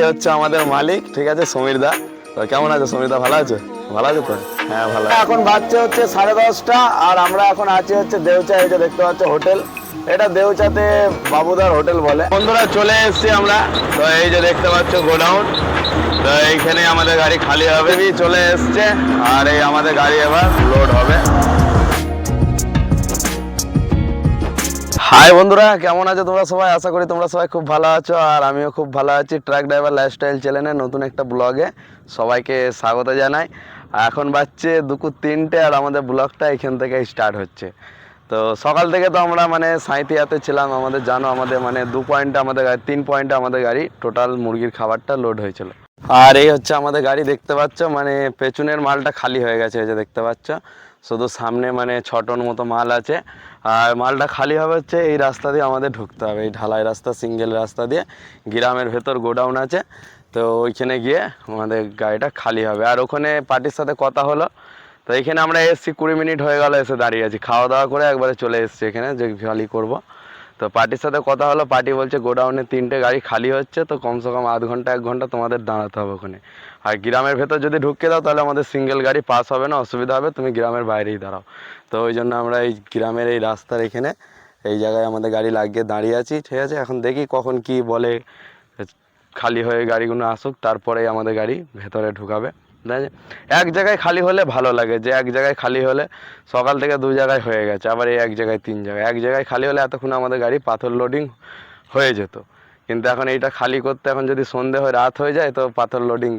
এই হচ্ছে আমাদের মালিক ঠিক আছে সমীর দা। তো কেমন আছে সমীর দা ভালো আছে? ভালো আছে তো? হ্যাঁ ভালো এখন বাজছে হচ্ছে সাড়ে দশটা আর আমরা এখন আছি হচ্ছে দেউচা এই যে দেখতে পাচ্ছ হোটেল। এটা দেউচাতে বাবুদার হোটেল বলে। বন্ধুরা চলে এসেছি আমরা। তো এই যে দেখতে পাচ্ছ গোডাউন। তো এইখানে আমাদের গাড়ি খালি হবে। চলে এসছে আর এই আমাদের গাড়ি এবার লোড হবে। হাই বন্ধুরা, কেমন আছো তোমরা সবাই? আশা করি তোমরা সবাই খুব ভালো আছো, আর আমিও খুব ভালো আছি ট্রাক ড্রাইভার লাইফস্টাইল চ্যানেলের নতুন একটা ব্লগে। সবাইকে স্বাগত জানাই। এখন বাচ্চে দুপুর তিনটে, আর আমাদের ব্লগটা এখান থেকে স্টার্ট হচ্ছে। তো সকাল থেকে তো আমরা মানে সাঁইতিয়াতে ছিলাম, আমাদের জানো, আমাদের মানে দু পয়েন্টে আমাদের গাড়ি, তিন পয়েন্টে আমাদের গাড়ি টোটাল মুরগির খাবারটা লোড হয়েছিল। আর এই হচ্ছে আমাদের গাড়ি, দেখতে পাচ্ছ মানে পেছনের মালটা খালি হয়ে গেছে, এই যে দেখতে পাচ্ছ। শুধু সামনে মানে ছ টন মতো মাল আছে। আর মালটা খালি হবে হচ্ছে এই রাস্তা দিয়ে আমাদের ঢুকতে হবে। এই ঢালাই রাস্তা, সিঙ্গেল রাস্তা দিয়ে গ্রামের ভেতর গোডাউন আছে। তো ওইখানে গিয়ে আমাদের গাড়িটা খালি হবে। আর ওখানে পার্টির সাথে কথা হলো। তো এখানে আমরা এসছি কুড়ি মিনিট হয়ে গেল এসে দাঁড়িয়ে আছি। খাওয়া দাওয়া করে একবারে চলে এসছি এখানে যে খালি করব। তো পার্টির সাথে কথা হলো। পার্টি বলছে, গোডাউনে তিনটে গাড়ি খালি হচ্ছে, তো কমসে কম আধ ঘণ্টা, এক ঘণ্টা তোমাদের দাঁড়াতে হবে ওখানে। আর গ্রামের ভেতর যদি ঢুকে দাও, তাহলে আমাদের সিঙ্গেল গাড়ি পাস হবে না, অসুবিধা হবে, তুমি গ্রামের বাইরেই দাঁড়াও। তো ওই জন্য আমরা এই গ্রামের এই রাস্তার এখানে এই জায়গায় আমাদের গাড়ি লাগিয়ে দাঁড়িয়ে আছি, ঠিক আছে? এখন দেখি কখন কি বলে, খালি হয়ে গাড়িগুলো আসুক, তারপরেই আমাদের গাড়ি ভেতরে ঢুকাবে এক জায়গায় খালি হলে ভালো লাগে, যে এক জায়গায় খালি হলে সকাল থেকে দু জায়গায় হয়ে গেছে, আবার এই এক জায়গায় তিন জায়গায়। এক জায়গায় খালি হলে এতক্ষণ আমাদের গাড়ি পাথর লোডিং হয়ে যেত। কিন্তু এখন এইটা খালি করতে এখন যদি সন্ধে হয়ে, রাত হয়ে যায়, তো পাথর লোডিং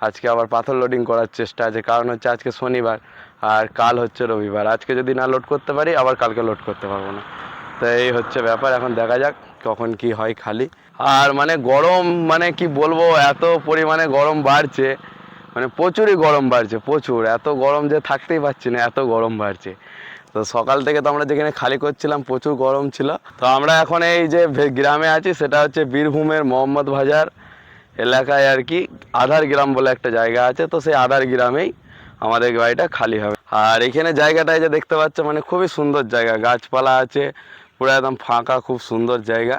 আজকে আবার পাথর লোডিং করার চেষ্টা আছে। কারণ হচ্ছে আজকে শনিবার আর কাল হচ্ছে রবিবার। আজকে যদি না লোড করতে পারি, আবার কালকে লোড করতে পারব না। তো এই হচ্ছে ব্যাপার। এখন দেখা যাক কখন কি হয় খালি। আর মানে গরম মানে কি বলব, এত পরিমাণে গরম বাড়ছে। মানে প্রচুরই গরম বাড়ছে, প্রচুর। এত গরম যে থাকতেই পারছি না, এত গরম বাড়ছে। তো সকাল থেকে তো আমরা যেখানে খালি করছিলাম, প্রচুর গরম ছিল। তো আমরা এখন এই যে গ্রামে আছি, সেটা হচ্ছে বীরভূমের মোহাম্মদ বাজার। এলাকায় আর কি আধার গ্রাম বলে একটা জায়গা আছে তো সেই আধার গ্রামেই আমাদের গাড়িটা খালি হবে। আর এখানে জায়গাটায় যে দেখতে পাচ্ছ মানে খুবই সুন্দর জায়গা। গাছপালা আছে পুরো একদম ফাঁকা খুব সুন্দর জায়গা।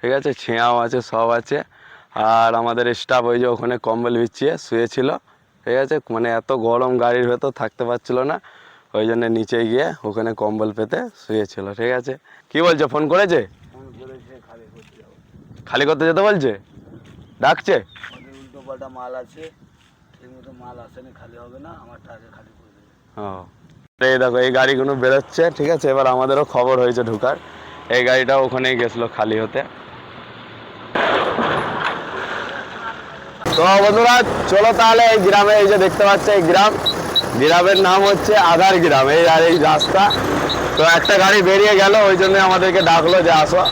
ঠিক আছে ছেঁয়াও আছে সব আছে। আর আমাদের স্টাফ ওই যে ওখানে কম্বল বিছিয়ে শুয়েছিল। ঠিক আছে মানে এত গরম গাড়ির ভেতর থাকতে পারছিল না। ওই জন্য নিচে গিয়ে ওখানে কম্বল পেতে শুয়েছিল। ঠিক আছে। কি বলছে ফোন করেছে? খালি করতে যেতে বলছে? ডাকছে? উল্টো পাল্টা মাল আছে ঠিক মতো মাল আসেনি খালি হবে না আমারটা আগে খালি করে দেবে। ও। এই দেখো এই গাড়িগুলো বেরোচ্ছে ঠিক আছে? এবার আমাদেরও খবর হয়েছে ঢুকার। এই গাড়িটা ওখানেই গেছিল খালি হতে। তো বন্ধুরা চলো তাহলে এই গ্রামে এই যে দেখতে পাচ্ছ এই গ্রাম। গ্রামের নাম হচ্ছে আধার গ্রাম এই আর এই রাস্তা। তো একটা গাড়ি বেরিয়ে গেল ওই জন্য আমাদেরকে ডাকলো যে আসো।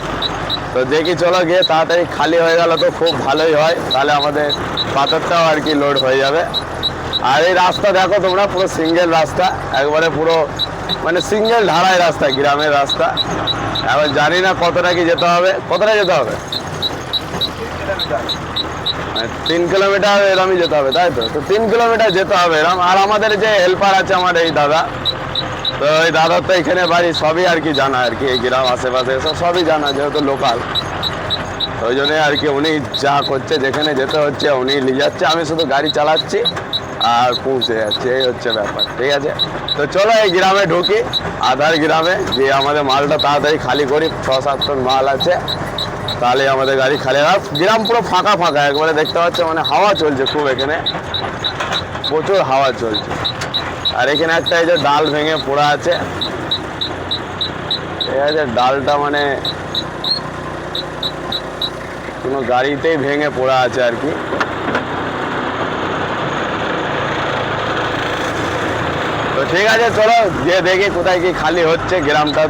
তো দেখি চলো গিয়ে তাড়াতাড়ি খালি হয়ে গেল তো খুব ভালোই হয়। তাহলে আমাদের পাথরটাও আর কি লোড হয়ে যাবে। আর এই রাস্তা দেখো তোমরা, পুরো সিঙ্গেল রাস্তা। একবারে পুরো মানে সিঙ্গেল ঢালাই রাস্তা, গ্রামের রাস্তা। এবার জানি না কতটা কি যেতে হবে। কতটা যেতে হবে? মানে তিন কিলোমিটার এরমই যেতে হবে, তাই তো? তো তিন কিলোমিটার যেতে হবে এরম। আর আমাদের যে হেল্পার আছে, আমার এই দাদা তো এই দাদার তো এখানে বাড়ি, সবই আর কি জানা আর কি, এই গ্রাম আশেপাশে, এসব সবই জানা, যেহেতু লোকাল। ওই জন্য আর কি উনি যা করছে, যেখানে যেতে হচ্ছে, উনি নিয়ে যাচ্ছে। আমি শুধু গাড়ি চালাচ্ছি আর পৌঁছে যাচ্ছে, এই হচ্ছে ব্যাপার, ঠিক আছে? তো চলো এই গ্রামে ঢুকি, আধার গ্রামে, গিয়ে আমাদের মালটা তাড়াতাড়ি খালি করি, ছ সাত টন মাল আছে। তাহলে আমাদের গাড়ি খালি আর গ্রাম পুরো ফাঁকা ফাঁকা, একবারে দেখতে পাচ্ছ মানে হাওয়া চলছে খুব এখানে। প্রচুর হাওয়া চলছে। আর এখানে একটা এই যে ডাল ভেঙে পড়া আছে। ঠিক আছে ডালটা মানে কোনো গাড়িতেই ভেঙে পড়া আছে আর কি। তো ঠিক আছে, চলো গিয়ে দেখি কোথায় কি খালি হচ্ছে, গ্রামটা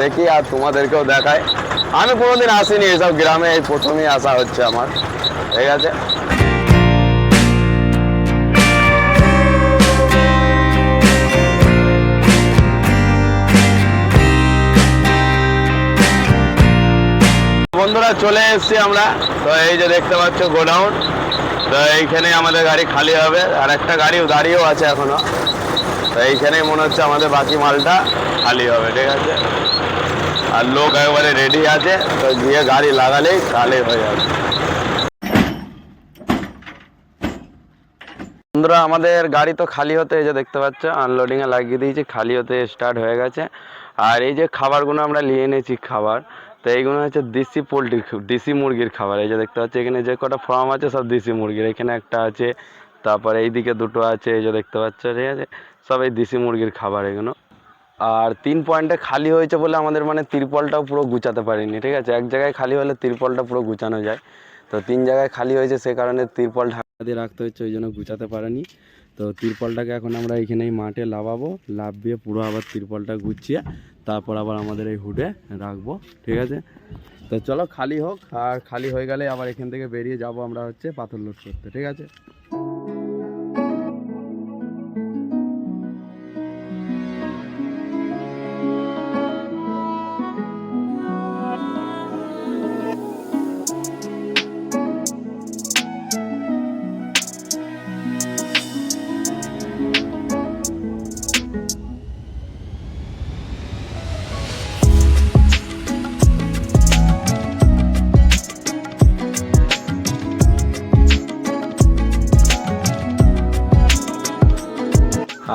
দেখি আর তোমাদেরকেও দেখায় আমি কোনোদিন আসিনি এসব গ্রামে, এই প্রথমেই আসা হচ্ছে আমার। ঠিক আছে? চলে এসেছি আমরা। তো এই যে দেখতে পাচ্ছ গোডাউন। তো এইখানে আমাদের গাড়ি খালি হবে। আর একটা গাড়িও দাঁড়িয়েও আছে এখনও। তো এইখানেই মনে হচ্ছে আমাদের বাকি মালটা খালি হবে, ঠিক আছে? আর লোক একবারে রেডি আছে। তো গিয়ে গাড়ি লাগালেই খালি হয়ে যাবে। বন্ধুরা, আমাদের গাড়ি তো খালি হতে এই যে দেখতে পাচ্ছ আনলোডিংয়ে লাগিয়ে দিয়েছি। খালি হতে স্টার্ট হয়ে গেছে। আর এই যে খাবারগুলো আমরা নিয়ে এনেছি খাবার তো এইগুলো হচ্ছে দেশি পোলট্রি দেশি মুরগির খাবার। এই যে দেখতে পাচ্ছি, এখানে যে কটা ফার্ম আছে, সব দেশি মুরগির। এখানে একটা আছে, তারপরে এইদিকে দুটো আছে, এই যে দেখতে পাচ্ছ, ঠিক আছে? সব এই দেশি মুরগির খাবার এগুলো। আর তিন পয়েন্টে খালি হয়েছে বলে আমাদের মানে তিরপলটাও পুরো গুছাতে পারিনি, ঠিক আছে? এক জায়গায় খালি হলে তিরপলটা পুরো গুছানো যায়। তো তিন জায়গায় খালি হয়েছে, সে কারণে তিরপল ঢাকা দিয়ে রাখতে হচ্ছে ওই জন্য গুছাতে পারেনি। তো তিরপলটাকে এখন আমরা এখানে এই মাঠে লাভাবো লাভিয়ে পুরো আবার তিরপলটা গুছিয়ে তারপর আবার আমাদের এই হুডে রাখব, ঠিক আছে? তো চলো খালি হোক, আর খালি হয়ে গেলে আবার এখান থেকে বেরিয়ে যাব আমরা হচ্ছে পাথর লোড করতে, ঠিক আছে?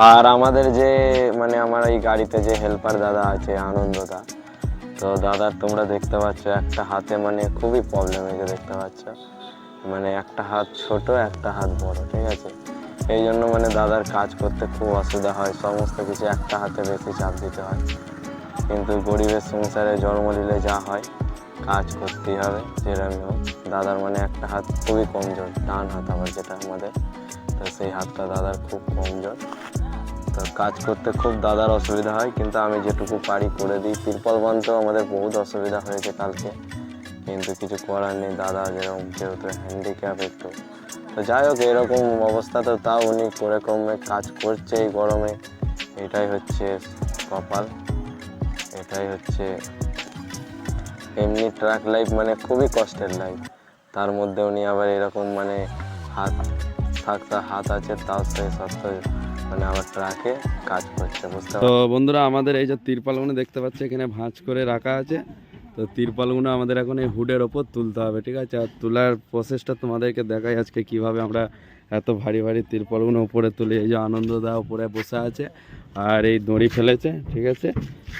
আর আমাদের যে মানে আমার এই গাড়িতে যে হেল্পার দাদা আছে আনন্দদা তো দাদার তোমরা দেখতে পাচ্ছ একটা হাতে মানে খুবই প্রবলেম যে দেখতে পাচ্ছ। মানে একটা হাত ছোট, একটা হাত বড়, ঠিক আছে? এই জন্য মানে দাদার কাজ করতে খুব অসুবিধা হয়, সমস্ত কিছু একটা হাতে বেশি চাপ দিতে হয়। কিন্তু গরিবের সংসারে জন্ম নিলে যা হয়, কাজ করতেই হবে যেরকমই হোক। দাদার মানে একটা হাত খুবই কমজোর, ডান হাত আবার যেটা আমাদের, তো সেই হাতটা দাদার খুব কমজোর। তো কাজ করতে খুব দাদার অসুবিধা হয়, কিন্তু আমি যেটুকু পারি করে দিই। তিরপল বানতেও আমাদের বহুত অসুবিধা হয়েছে কালকে, কিন্তু কিছু করার নেই, দাদা যেরকম যেহেতু হ্যান্ডিক্যাপ একটু। তো যাই হোক, এরকম অবস্থা তো তাও উনি করে কমে কাজ করছে এই গরমে। এটাই হচ্ছে কপাল, এটাই হচ্ছে এমনি ট্রাক লাইফ মানে খুবই কষ্টের লাইফ তার মধ্যে উনি আবার এরকম মানে হাত, থাকতে হাত আছে, তাও সেই সত্ত্বেও মানে আবার ট্রাকে কাজ করছে বুঝতে তো বন্ধুরা আমাদের এই যে তিরপালগুলো দেখতে পাচ্ছি এখানে ভাঁজ করে রাখা আছে। তো তিরপালগুলো আমাদের এখন এই হুডের ওপর তুলতে হবে ঠিক আছে? আর তোলার প্রসেসটা তোমাদেরকে দেখাই আজকে কীভাবে আমরা এত ভারী ভারী তিরপলগুলো উপরে তুলি। এই যে আনন্দদা উপরে বসে আছে আর এই দড়ি ফেলেছে ঠিক আছে?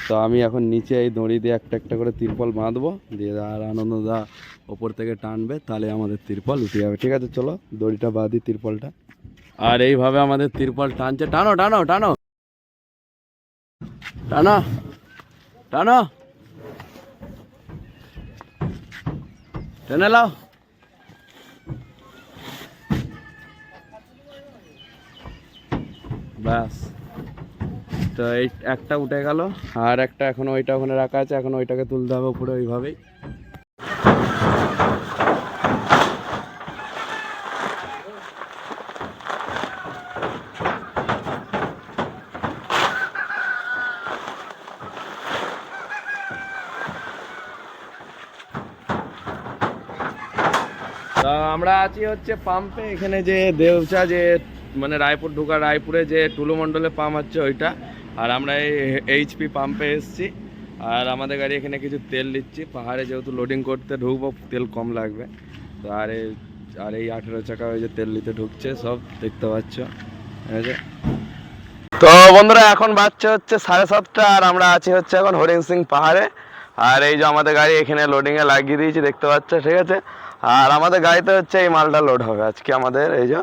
তো আমি এখন নিচে এই দড়ি দিয়ে একটা একটা করে তিরপল বাঁধবো দিয়ে আর আনন্দদা ওপর থেকে টানবে তাহলে আমাদের তিরপল উঠে যাবে ঠিক আছে? চলো দড়িটা বাঁধি তিরপলটা। আর এইভাবে আমাদের তিরপল টানছে। টানো টানো টানো। টানো টানো। টেনে লাও ব্যাস। তো এই একটা উঠে গেল। আর একটা এখন ওইটা ওখানে রাখা আছে। এখন ওইটাকে তুলতে হবে পুরো ওইভাবেই তা আমরা আছি হচ্ছে পাম্পে, এখানে যে দেউচা যে মানে রায়পুর ঢুকা, রায়পুরে যে টুলু মণ্ডলে পাম্প হচ্ছে ওইটা। আর আমরা এই এইচপি পাম্পে এসেছি। আর আমাদের গাড়ি এখানে কিছু তেল দিচ্ছি। পাহাড়ে যেহেতু লোডিং করতে ঢুকবো, তেল কম লাগবে। তো আর এই আর এই আঠেরো চাকা ওই যে তেল নিতে ঢুকছে, সব দেখতে পাচ্ছ। ঠিক আছে? তো বন্ধুরা, এখন বাচ্চা হচ্ছে সাড়ে সাতটা, আর আমরা আছি হচ্ছে এখন হরিণ সিং পাহাড়ে। আর এই যে আমাদের গাড়ি এখানে লোডিংয়ে লাগিয়ে দিয়েছি, দেখতে পাচ্ছ? ঠিক আছে? আর আমাদের গাড়িতে হচ্ছে এই মালটা লোড হবে আজকে আমাদের, এই যে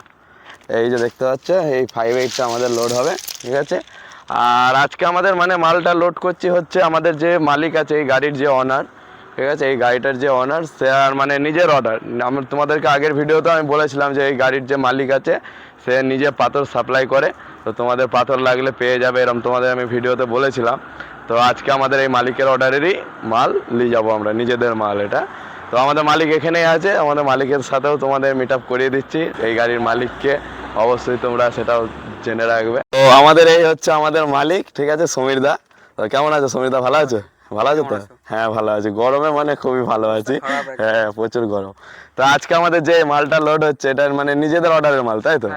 এই যে দেখতে পাচ্ছ, এই ফাইভ এইটটা আমাদের লোড হবে, ঠিক আছে? আর আজকে আমাদের মানে মালটা লোড করছি হচ্ছে আমাদের যে মালিক আছে, এই গাড়ির যে অনার ঠিক আছে? এই গাড়িটার যে অনার সে আর মানে নিজের অর্ডার আমার তোমাদেরকে আগের ভিডিওতে আমি বলেছিলাম যে এই গাড়ির যে মালিক আছে, সে নিজে পাথর সাপ্লাই করে, তো তোমাদের পাথর লাগলে পেয়ে যাবে এরকম তোমাদের আমি ভিডিওতে বলেছিলাম। তো আজকে আমাদের এই মালিকের অর্ডারেরই মাল নিয়ে যাব আমরা, নিজেদের মাল এটা। তো আমাদের মালিক এখানেই আছে আমাদের মালিকের সাথেও তোমাদের মিট আপ করিয়ে দিচ্ছি। এই গাড়ির মালিককে অবশ্যই তোমরা সেটাও জেনে রাখবে। তো আমাদের এই হচ্ছে আমাদের মালিক ঠিক আছে সমীর দা। তো কেমন আছো সমীর দা? ভালো আছো? ভালো আছো তো? হ্যাঁ ভালো আছি। গরমে মানে খুবই ভালো আছি। হ্যাঁ প্রচুর গরম। তো আজকে আমাদের যে মালটা লোড হচ্ছে এটা মানে নিজেদের অর্ডারের মাল তাই তো?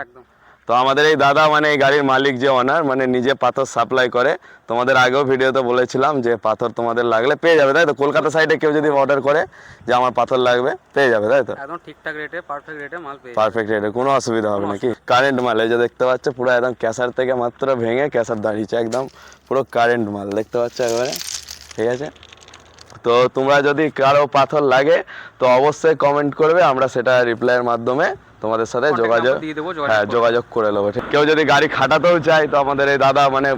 তো আমাদের এই দাদা মানে এই গাড়ির মালিক যে ওনার মানে নিজে পাথর সাপ্লাই করে তোমাদের আগেও ভিডিওতে বলেছিলাম যে পাথর তোমাদের লাগলে পেয়ে যাবে তাই তো? কলকাতা সাইডে কেউ যদি অর্ডার করে যে আমার পাথর লাগবে পেয়ে যাবে তাই তো? একদম ঠিকঠাক রেটে পারফেক্ট রেটে মাল পেয়ে পারফেক্ট রেটে কোনো অসুবিধা হবে নাকি কারেন্ট মাল এই যে দেখতে পাচ্ছ পুরো একদম ক্যাসার থেকে মাত্র ভেঙে ক্যাসার দাঁড়িয়েছে একদম পুরো কারেন্ট মাল দেখতে পাচ্ছ একবারে? ঠিক আছে? তো তোমরা যদি কারও পাথর লাগে তো অবশ্যই কমেন্ট করবে আমরা সেটা রিপ্লাইয়ের মাধ্যমে তোমাদের সাথে যোগাযোগ হ্যাঁ করে যোগাযোগ করে নেব কেউ যদি গাড়ি খাটাতেও চায় তো আমাদের এই দাদা মানে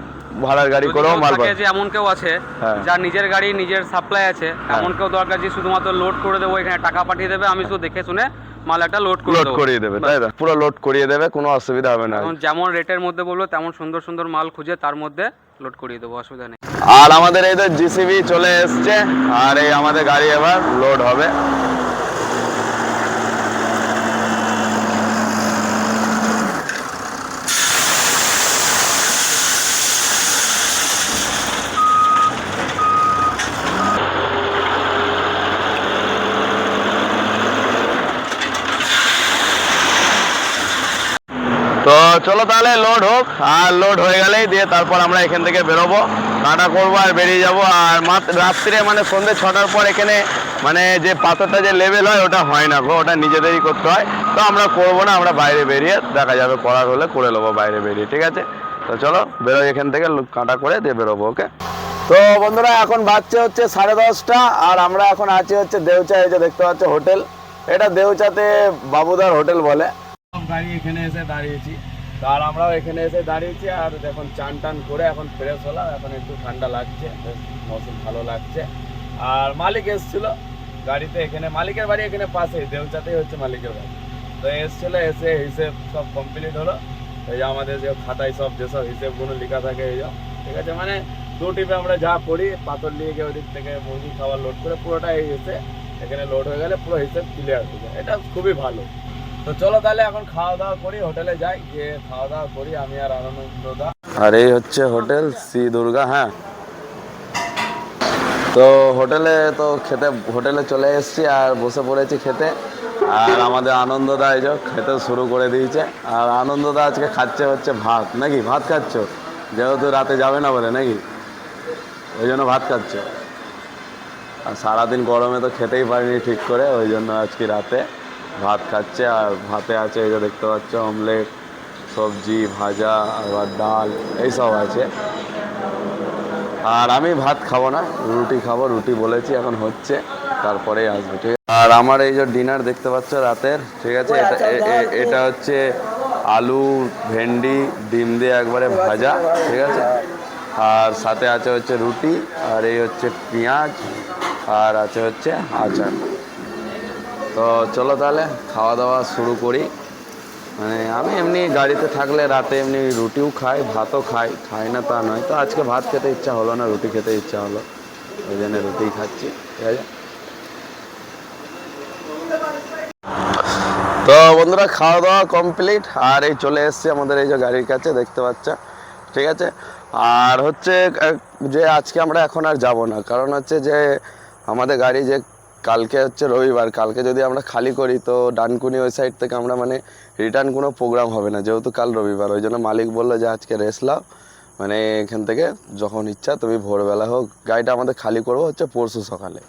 ভাড়ার গাড়ি করেও মাল পাবে। এমন কেউ আছে হ্যাঁ। যার নিজের গাড়ি নিজের সাপ্লাই আছে এমন কেউ দরকার যে শুধুমাত্র লোড করে দেবো এখানে টাকা পাঠিয়ে দেবে আমি শুধু দেখে শুনে মাল একটা লোড করে লোড করিয়ে দেবে তাই তো? পুরো লোড করিয়ে দেবে কোনো অসুবিধা হবে না। যেমন রেটের মধ্যে বলব তেমন সুন্দর সুন্দর মাল খুঁজে তার মধ্যে লোড করিয়ে দেবো অসুবিধা নেই। আর আমাদের এই তো জিসিবি চলে এসছে আর এই আমাদের গাড়ি এবার লোড হবে। তো চলো তাহলে লোড হোক, আর লোড হয়ে গেলেই দিয়ে তারপর আমরা এখান থেকে বেরোবো। কাটা করব আর বেরিয়ে যাব। আর রাত্রিরে মানে সন্ধ্যে ছটার পর এখানে মানে যে পাথরটা যে লেভেল হয়, ওটা হয় না গো, ওটা নিজেদেরই করতে হয়। তো আমরা করব না, আমরা বাইরে বেরিয়ে দেখা যাবে, করার হলে করে নেব বাইরে বেরিয়ে, ঠিক আছে? তো চলো, বেরোই এখান থেকে কাটা করে দিয়ে বেরোবো, ওকে? তো বন্ধুরা, এখন বাজছে হচ্ছে সাড়ে দশটা, আর আমরা এখন আছি হচ্ছে দেউচা, এই যে দেখতে পাচ্ছ হোটেল। এটা দেউচাতে বাবুদার হোটেল বলে। গাড়ি এখানে এসে দাঁড়িয়েছি। আর আমরাও এখানে এসে দাঁড়িয়েছি আর দেখুন, চান টান করে এখন ফ্রেশ হলাম। এখন একটু ঠান্ডা লাগছে, বেশ মৌসুম ভালো লাগছে। আর মালিক এসেছিল গাড়িতে এখানে। মালিকের বাড়ি এখানে পাশেই, দেউচাতেই হচ্ছে মালিকের বাড়ি। তো এসেছিল, এসে হিসেব সব কমপ্লিট হলো। এই যে আমাদের যে খাতায় সব যেসব হিসেবগুলো লেখা থাকে, এই ঠিক আছে মানে দু টিপে আমরা যা করি, পাথর নিয়ে গিয়ে ওদিক থেকে মুরগি খাবার লোড করে পুরোটা এই এসে এখানে লোড হয়ে গেলে পুরো হিসেব ক্লিয়ার হয়ে যায়। এটা খুবই ভালো। তো চলো তাহলে এখন খাওয়া দাওয়া করি, হোটেলে যাই, গিয়ে খাওয়া দাওয়া করি, আমি আর আনন্দদা। আর এই হচ্ছে হোটেল শ্রী দুর্গা হ্যাঁ। তো হোটেলে তো খেতে, হোটেলে চলে এসেছি আর বসে পড়েছি খেতে। আর আমাদের আনন্দদা এই খেতে শুরু করে দিয়েছে। আর আনন্দদা আজকে খাচ্ছে হচ্ছে ভাত, নাকি? ভাত খাচ্ছ? যেহেতু রাতে যাবে না বলে, নাকি? ওই জন্য ভাত খাচ্ছ। আর সারাদিন গরমে তো খেতেই পারিনি ঠিক করে, ওই জন্য আজকে রাতে। ভাত খাচ্ছে আর ভাতে আছে এই যে দেখতে পাচ্ছ অমলেট সবজি ভাজা আবার ডাল এইসব আছে। আর আমি ভাত খাব না রুটি খাব রুটি বলেছি এখন হচ্ছে তারপরেই আসবে ঠিক আছে? আর আমার এই যে ডিনার দেখতে পাচ্ছ রাতের ঠিক আছে? এটা এ- এ- এটা হচ্ছে আলু ভেন্ডি ডিম দিয়ে একবারে ভাজা ঠিক আছে? আর সাথে আছে হচ্ছে রুটি আর এই হচ্ছে পেঁয়াজ আর আছে হচ্ছে আচার। তো চলো তাহলে খাওয়া দাওয়া শুরু করি। মানে আমি এমনি গাড়িতে থাকলে রাতে এমনি রুটিও খাই, ভাতও খাই খাই না তা নয়। তো আজকে ভাত খেতে ইচ্ছা হলো না, রুটি খেতে ইচ্ছা হলো। ওই জন্য রুটিই খাচ্ছি, ঠিক আছে? তো বন্ধুরা খাওয়া দাওয়া কমপ্লিট। আর এই চলে এসেছি আমাদের এই যে গাড়ির কাছে, দেখতে পাচ্ছ? ঠিক আছে? আর হচ্ছে যে আজকে আমরা এখন আর যাব না। কারণ হচ্ছে যে আমাদের গাড়ি যে কালকে হচ্ছে রবিবার, কালকে যদি আমরা খালি করি তো ডানকুনি ওই সাইড থেকে আমরা মানে রিটার্ন কোনো প্রোগ্রাম হবে না, যেহেতু কাল রবিবার, ওই জন্য মালিক বলল যে আজকে রেস্ট লাও মানে এখান থেকে যখন ইচ্ছা তুমি ভোরবেলা হোক, গাড়িটা আমাদের খালি করব হচ্ছে পরশু সকালে,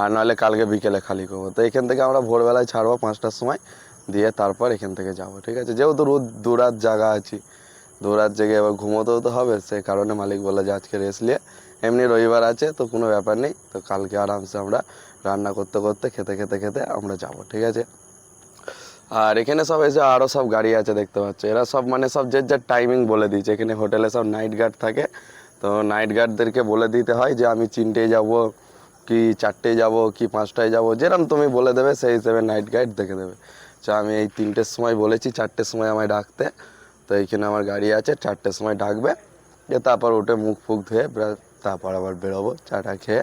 আর নাহলে কালকে বিকেলে খালি করব। তো এখান থেকে আমরা ভোরবেলায় ছাড়বো পাঁচটার সময়, দিয়ে তারপর এখান থেকে যাব, ঠিক আছে? যেহেতু রোদ দুরাত জায়গা আছি দুরাত জেগে এবার ঘুমোতেও তো হবে, সে কারণে মালিক বলে যে আজকে রেস্ট নিয়ে, এমনি রবিবার আছে তো কোনো ব্যাপার নেই, তো কালকে আরামসে আমরা রান্না করতে করতে, খেতে খেতে খেতে আমরা যাব, ঠিক আছে? আর এখানে সব এসে আরও সব গাড়ি আছে দেখতে পাচ্ছ, এরা সব মানে সব যে যার টাইমিং বলে দিয়েছে। এখানে হোটেলে সব নাইট গার্ড থাকে। তো নাইট গার্ডদেরকে বলে দিতে হয় যে, আমি তিনটে যাব, কি চারটে যাব, কি পাঁচটায় যাব যেরকম তুমি বলে দেবে, সেই হিসেবে নাইট গাইড দেখে দেবে। আচ্ছা আমি এই তিনটের সময় বলেছি, চারটের সময় আমায় ডাকতে। তো এইখানে আমার গাড়ি আছে, চারটের সময় ডাকবে। যে তারপর উঠে মুখ ফুক ধুয়ে তারপর আবার বেরোবো, চাটা খেয়ে।